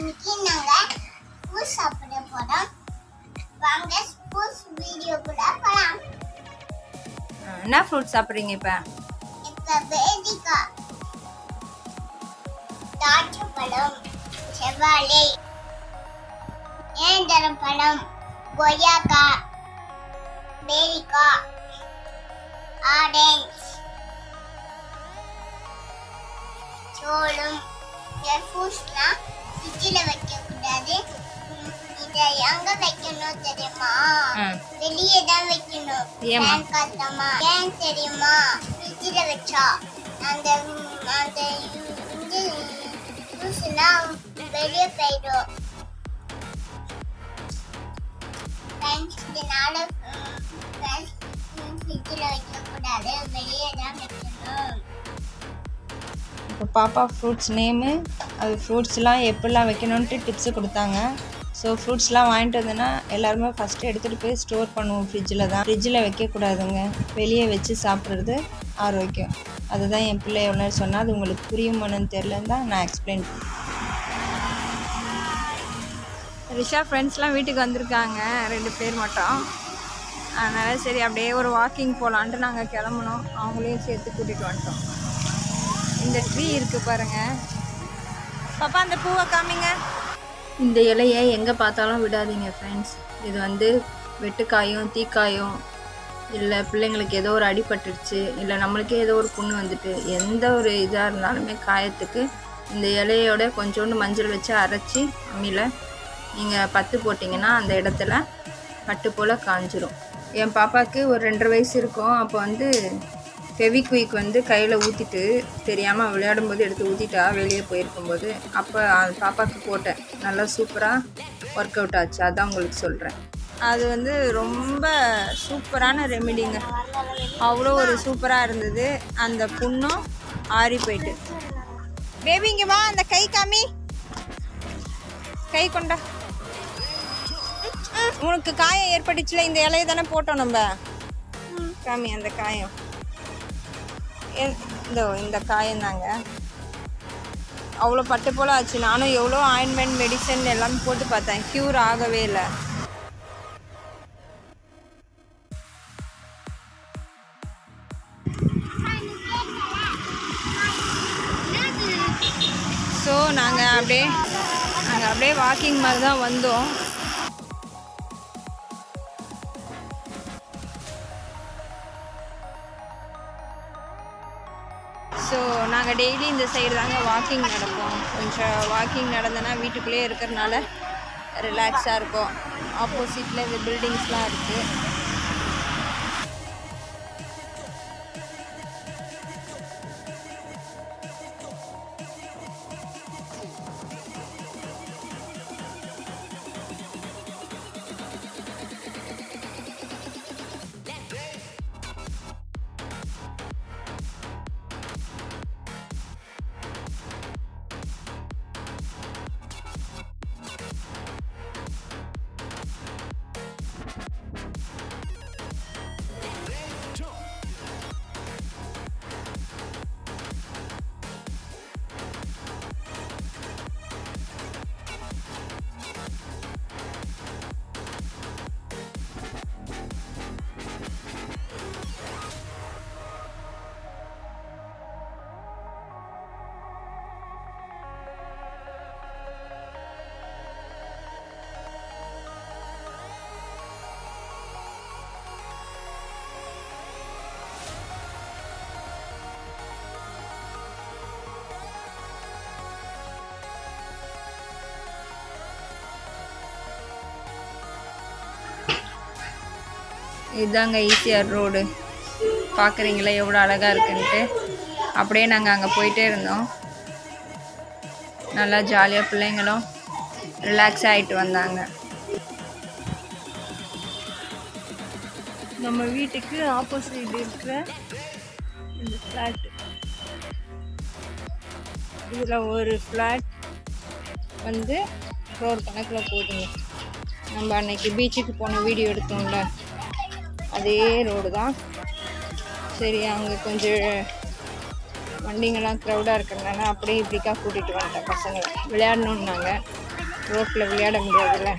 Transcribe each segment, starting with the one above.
இன்னைக்கு நாங்க பூஸ் சாப்பிட போறோம். வாங்க பூஸ் வீடியோ கூட போலாம். என்ன ஃப்ரூட் சாப்பிட்றீங்க இப்போ? இப்ப வேதிகா திராட்சை பழம் செவ்வாழை நேந்திரம் பழம் கொய்யாக்கா பேரிக்கா ஆரஞ்ச் சோளம் ஃப்ரூட்ஸ்லாம் ஃப்ரிட்ஜில் வைக்கக்கூடாது. உம், இதை எங்க வைக்கணும் தெரியுமா? வெளியே தான் வைக்கணும். ஏம்மா? ஏன் தெரியுமா? ஃப்ரிட்ஜில் வச்சா. அந்த அந்த இது ஜூஸ்லாம் வெளியே போயிடும். ஃப்ரெண்ட்ஸ் இதனால ஃப்ரெண்ட்ஸ் ஃப்ரிட்ஜில் வைக்கக்கூடாது. வெளியே தான் வைக்கணும். பாப்பா ஃப்ரூட்ஸ் நேமு அது ஃப்ரூட்ஸ்லாம் எப்படிலாம் வைக்கணுன்ட்டு டிப்ஸு கொடுத்தாங்க. ஸோ ஃப்ரூட்ஸ்லாம் வாங்கிட்டு வந்தோன்னா எல்லாருமே ஃபஸ்ட்டு எடுத்துகிட்டு போய் ஸ்டோர் பண்ணுவோம் ஃப்ரிட்ஜில் தான். ஃப்ரிட்ஜில் வைக்கக்கூடாதுங்க. வெளியே வச்சு சாப்பிட்றது ஆரோக்கியம். அதுதான் என் பிள்ளை எவ்வளோ சொன்னால் அது உங்களுக்கு புரியுமான்னு தெரிலன்னு தான் நான் எக்ஸ்பிளைன் ரிஷா ஃப்ரெண்ட்ஸ்லாம் வீட்டுக்கு வந்திருக்காங்க ரெண்டு பேர் மட்டும். அதனால் சரி அப்படியே ஒரு வாக்கிங் போகலான்ட்டு நாங்கள் கிளம்புனோம். அவங்களையும் சேர்த்து கூட்டிகிட்டு வந்துட்டோம். இந்த ட்ரீ இருக்குது பாருங்க. பாப்பா அந்த பூவை காமிங்க. இந்த இலையை எங்கே பார்த்தாலும் விடாதீங்க ஃப்ரெண்ட்ஸ் இது வந்து வெட்டுக்காயும் தீக்காயும் இல்லை பிள்ளைங்களுக்கு ஏதோ ஒரு அடிபட்டுருச்சு இல்லை நம்மளுக்கே ஏதோ ஒரு புண்ணு வந்துட்டு எந்த ஒரு இதாக இருந்தாலுமே காயத்துக்கு இந்த இலையோட கொஞ்சோண்டு மஞ்சள் வச்சு அரைச்சி அம்மியில் நீங்கள் பத்து போட்டிங்கன்னா அந்த இடத்துல பட்டு போல் காஞ்சிரும். என் பாப்பாவுக்கு ஒரு ரெண்டரை வயசு இருக்கும். அப்போ வந்து ஃபெவிக்விக் வந்து கையில் ஊற்றிட்டு தெரியாமல் விளையாடும்போது எடுத்து ஊற்றிட்டா வெளியே போயிருக்கும்போது அப்போ பாப்பாவுக்கு போட்டேன். நல்லா சூப்பராக ஒர்க் அவுட் ஆச்சு. அதான் உங்களுக்கு சொல்கிறேன் அது வந்து ரொம்ப சூப்பரான ரெமிடிங்க. அவ்வளோ ஒரு சூப்பராக இருந்தது. அந்த புண்ணும் ஆறி போயிட்டு. பேபிங்க இங்கே வா. அந்த கை காமி. கை கொண்டா. உனக்கு காயம் ஏற்பட்டுச்சுல இந்த இலையை தானே போட்டோம் நம்ம? காமி அந்த காயம். இந்த இதோ இந்த காயந்தாங்க அவ்வளோ பட்டு போல் ஆச்சு. நானும் எவ்வளோ ஆயின்மெண்ட் மெடிசன் எல்லாமே போட்டு பார்த்தேன். க்யூர் ஆகவே இல்லை. ஸோ நாங்கள் அப்படியே நாங்கள் அப்படியே வாக்கிங் மாதிரி தான் வந்தோம். நாங்கள் டெய்லி இந்த சைடு தாங்க வாக்கிங் நடப்போம். கொஞ்சம் வாக்கிங் நடந்தோன்னா வீட்டுக்குள்ளேயே இருக்கிறனால ரிலாக்ஸாக இருக்கும். ஆப்போசிட்டில் இந்த பில்டிங்ஸ்லாம் இருக்குது இதுதாங்க ஈசிஆர் ரோடு. பார்க்குறீங்களா எவ்வளோ அழகாக இருக்குன்ட்டு. அப்படியே நாங்கள் அங்கே போயிட்டே இருந்தோம். நல்லா ஜாலியாக பிள்ளைங்களும் ரிலாக்ஸ் ஆகிட்டு வந்தாங்க. நம்ம வீட்டுக்கு ஆப்போசிட் இருக்கிற இந்த ஃப்ளாட் இதில் ஒரு ஃப்ளாட் வந்து ரோடு கணக்கில் போதுங்க. நம்ம அன்னைக்கு பீச்சுக்கு போன வீடியோ எடுத்தோம்ல. அதே ரோடு தான். சரி அங்கே கொஞ்சம் வண்டிங்கெல்லாம் க்ரௌடாக இருக்கிறதுனால அப்படியே இப்படிக்கா கூட்டிகிட்டு வந்துட்டேன் பசங்களை. விளையாடணுன்னாங்க ரோட்டில் விளையாட முடியாதுல்ல.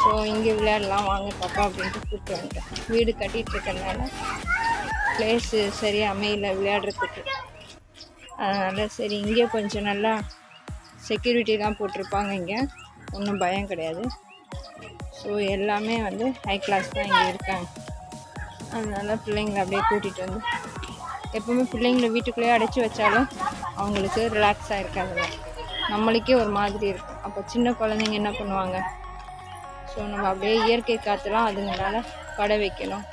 ஸோ இங்கே விளையாடலாம் வாங்க பாப்பா அப்படின்ட்டு கூப்பிட்டு வந்துட்டேன். வீடு கட்டிகிட்டு இருக்கறனால பிளேஸு சரியாக அமையல விளையாடுறதுக்கு. அதனால் சரி இங்கே கொஞ்சம் நல்லா செக்யூரிட்டிலாம் போட்டிருப்பாங்க இங்கே. ஒன்றும் பயம் கிடையாது. ஸோ எல்லாமே வந்து ஹை கிளாஸ் தான் இங்கே இருக்காங்க. அதனால் பிள்ளைங்களை அப்படியே கூட்டிகிட்டு வந்து எப்போவுமே பிள்ளைங்களை வீட்டுக்குள்ளேயே அடைச்சி வச்சாலும் அவங்களுக்கு ரிலாக்ஸாக இருக்காதுல்ல நம்மளுக்கே ஒரு மாதிரி இருக்கும். அப்போ சின்ன குழந்தைங்க என்ன பண்ணுவாங்க? ஸோ நம்ம அப்படியே இயற்கை காற்றுலாம் அதுங்களால பட வைக்கணும்.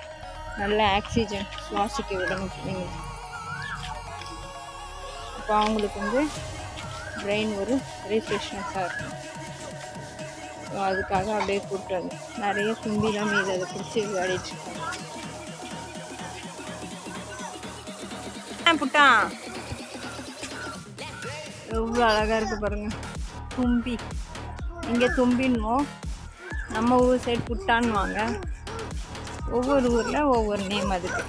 நல்ல ஆக்சிஜன் சுவாசிக்க விடணும் பிள்ளைங்க அப்போ அவங்களுக்கு வந்து பிரெயின் ஒரு ரீஃப்ரெஷ்னஸாக இருக்கும். அதுக்காக அப்படியே கூப்பிட்டு வந்து நிறைய கும்பிலாம் மீது அதை பிடிச்சி விளையாடிட்டுருக்கேன் புட்டா. எவ்வளோ அழகாக இருக்குது பாருங்கள் தும்பி. இங்கே தும்பின்னுவோம் நம்ம ஊர் சைடு புட்டான்னுவாங்க. ஒவ்வொரு ஊரில் ஒவ்வொரு நேம் அதுக்கு.